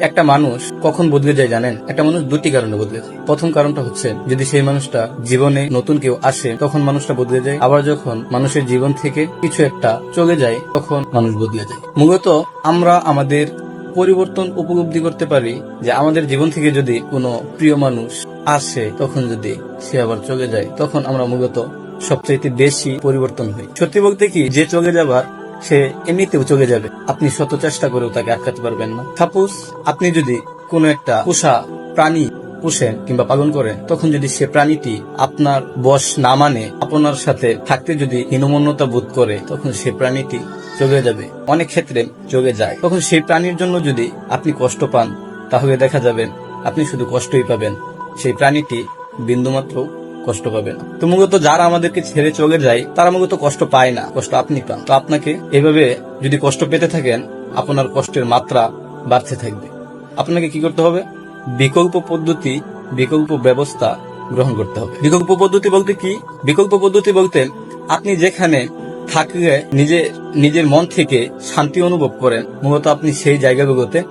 একটা মানুষ কখন বদলে যায় জানেন? একটা মানুষ দুটি কারণে বদলে যায়। প্রথম কারণটা হচ্ছে, যদি সেই মানুষটা জীবনে নতুন কেউ আসে, তখন মানুষটা বদলে যায়। আবার যখন মানুষের জীবন থেকে কিছু একটা চলে যায়, তখন মানুষ বদলে যায়। মূলত আমরা আমাদের পরিবর্তন উপলব্ধি করতে পারি যে আমাদের জীবন থেকে যদি কোনো প্রিয় মানুষ আসে, তখন যদি সে আবার চলে যায়, তখন আমরা মূলত সবচাইতে বেশি পরিবর্তন হই। সত্যি বলতে কি, যে চলে যাবার সে এমনিতেও চলে যাবে। আপনি শত চেষ্টা করেও তাকে আটকাতে পারবেন না। সাপোজ আপনি যদি কোনো একটা পোষা প্রাণী পুষেন কিংবা পালন করেন, তখন যদি সে প্রাণীটি আপনার বস না মানে আপনার সাথে থাকতে যদি হীনমন্যতা বোধ করে, তখন সে প্রাণীটি চলে যাবে। অনেক ক্ষেত্রে চলে যায়। তখন সেই প্রাণীর জন্য যদি আপনি কষ্ট পান, তাহলে দেখা যাবেন আপনি শুধু কষ্টই পাবেন। সেই প্রাণীটি বিন্দুমাত্র কষ্ট পাবে না। তো মূলত যারা আমাদেরকে ছেড়ে চলে যায়, তারা মূলত কষ্ট পায় না। কষ্ট আপনি পান। তো আপনাকে এভাবে যদি কষ্ট পেতে থাকেন, আপনার কষ্টের মাত্রা বাড়তে থাকবে। আপনাকে কি করতে হবে? বিকল্প পদ্ধতি, বিকল্প ব্যবস্থা গ্রহণ করতে হবে। বিকল্প পদ্ধতি বলতে কি? বিকল্প পদ্ধতি বলতে আপনি যেখানে থাকলে নিজে, নিজের মন থেকে শান্তি অনুভব করেন, মূলত আপনি সেই জায়গাগুলোতে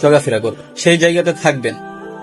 চলাফেরা করবেন। সেই জায়গাতে থাকবেন।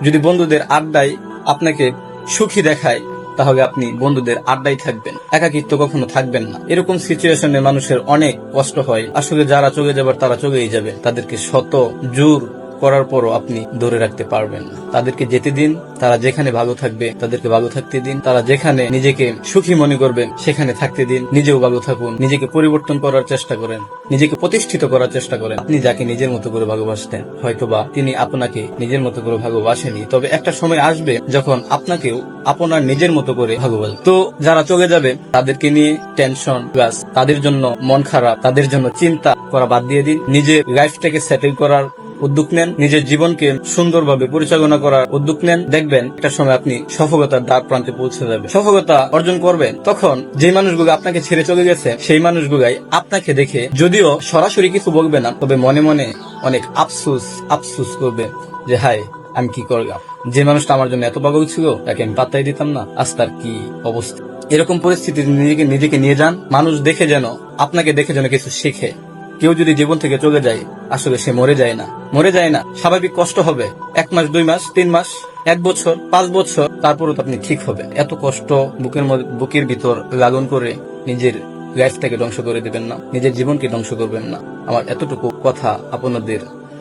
যদি বন্ধুদের আড্ডায় আপনাকে সুখী দেখায় তাহলে আপনি বন্ধুদের আড্ডায় থাকবেন, একাকিত্ব কখনো থাকবেন না। এরকম সিচুয়েশনে মানুষের অনেক কষ্ট হয়। আসলে যারা চলে যাবার তারা চলেই যাবে। তাদেরকে শত জোর করার পরও আপনি ধরে রাখতে পারবেন না। তাদেরকে যেতে দিন, তারা যেখানে ভালো থাকবে, তাদেরকে ভালো থাকতে দিন। তারা যেখানে নিজেকে সুখী মনে করবেন, সেখানে থাকতে দিন। নিজেও ভালো থাকুন, নিজেকে পরিবর্তন করার চেষ্টা করেন, নিজেকে প্রতিষ্ঠিত করার চেষ্টা করেন। আপনি যাকে নিজের মতো করে ভালোবাসতেন, হয়তোবা তিনি আপনাকে নিজের মতো করে ভালোবাসেনি তবে একটা সময় আসবে যখন আপনাকেও আপনার নিজের মতো করে ভালোবাসবে। তো যারা চলে যাবে, তাদেরকে নিয়ে টেনশন প্লাস তাদের জন্য মন খারাপ, তাদের জন্য চিন্তা করা বাদ দিয়ে দিন। নিজের লাইফটাকে সেটেল করার উদ্যোগ নেন, নিজের জীবনকে সুন্দরভাবে পরিচালনা করার উদ্যোগ নেন। দেখবেন, একটা সময় আপনি সফলতার দ্বার প্রান্তে পৌঁছে যাবে। সফলতা অর্জন করবেন, তখন যে মানুষগুলো আপনাকে ছেড়ে চলে গেছে, সেই মানুষগুলাই আপনাকে দেখে যদিও সরাসরি কিছু বলবে না, তবে মনে মনে অনেক আফসুস আফসুস করবে যে হাই আমি কি করলাম? যে মানুষটা আমার জন্য এত পাগল ছিল, তাকে আমি পাত্তাই দিতাম না। আজ তার কি অবস্থা? এরকম পরিস্থিতি নিজেকে নিজেকে নিয়ে যান। মানুষ দেখে যেন, আপনাকে দেখে যেন কিছু শিখে। কেউ যদি জীবন থেকে চলে যায়, আসলে সে মরে যায় না। মরে যায় না, স্বাভাবিক কষ্ট হবে। এক মাস, দুই মাস, তিন মাস, এক বছর, পাঁচ বছর, তারপরও তো আপনি ঠিক হবে। এত কষ্ট বুকের বুকের ভিতর লালন করে নিজের লাইফটাকে ধ্বংস করে দেবেন না। নিজের জীবনকে ধ্বংস করবেন না। আমার এতটুকু কথা আপনাদের,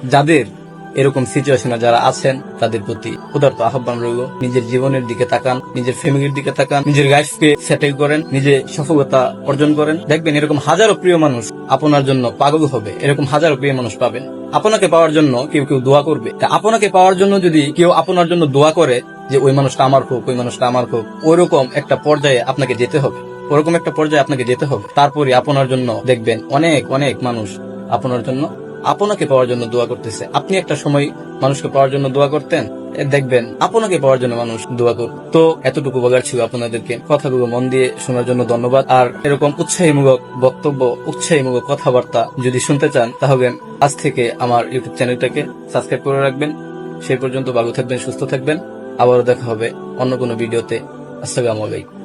যাদের এরকম সিচুয়েশনে যারা আছেন, তাদের প্রতি ক্ষুধার্ত আহ্বান রইল। নিজের জীবনের দিকে তাকান, নিজের ফ্যামিলির দিকে তাকান, নিজের লাইফকে সেটেল করেন, নিজে সফলতা অর্জন করেন। দেখবেন এরকম হাজারো প্রিয় মানুষ আপনার জন্য পাগল হবে। এরকম হাজারো প্রিয় মানুষ পাবেন। আপনাকে পাওয়ার জন্য কেউ কেউ দোয়া করবে। আপনাকে পাওয়ার জন্য যদি কেউ আপনার জন্য দোয়া করে যে, ওই মানুষটা আমার হোক, ওই মানুষটা আমার হোক ওইরকম একটা পর্যায়ে আপনাকে যেতে হবে। ওরকম একটা পর্যায়ে আপনাকে যেতে হবে। তারপরে আপনার জন্য দেখবেন অনেক অনেক মানুষ আপনার জন্য আপনাকে পাওয়ার জন্য দোয়া করতেছে। আপনি একটা সময় মানুষকে পাওয়ার জন্য দোয়া করতেন? দেখবেন, আপনাকে পাওয়ার জন্য মানুষ দোয়া করবে তো এতটুকু বলার ছিল আপনাদেরকে। কথাগুলো মন দিয়ে শোনার জন্য ধন্যবাদ। আর এরকম উৎসাহীমূলক বক্তব্য, উৎসাহীমূলক কথাবার্তা যদি শুনতে চান, তাহলে আজ থেকে আমার ইউটিউব চ্যানেলটাকে সাবস্ক্রাইব করে রাখবেন। সেই পর্যন্ত ভালো থাকবেন, সুস্থ থাকবেন। আবারও দেখা হবে অন্য কোনো ভিডিওতে। আসসালামু আলাইকুম।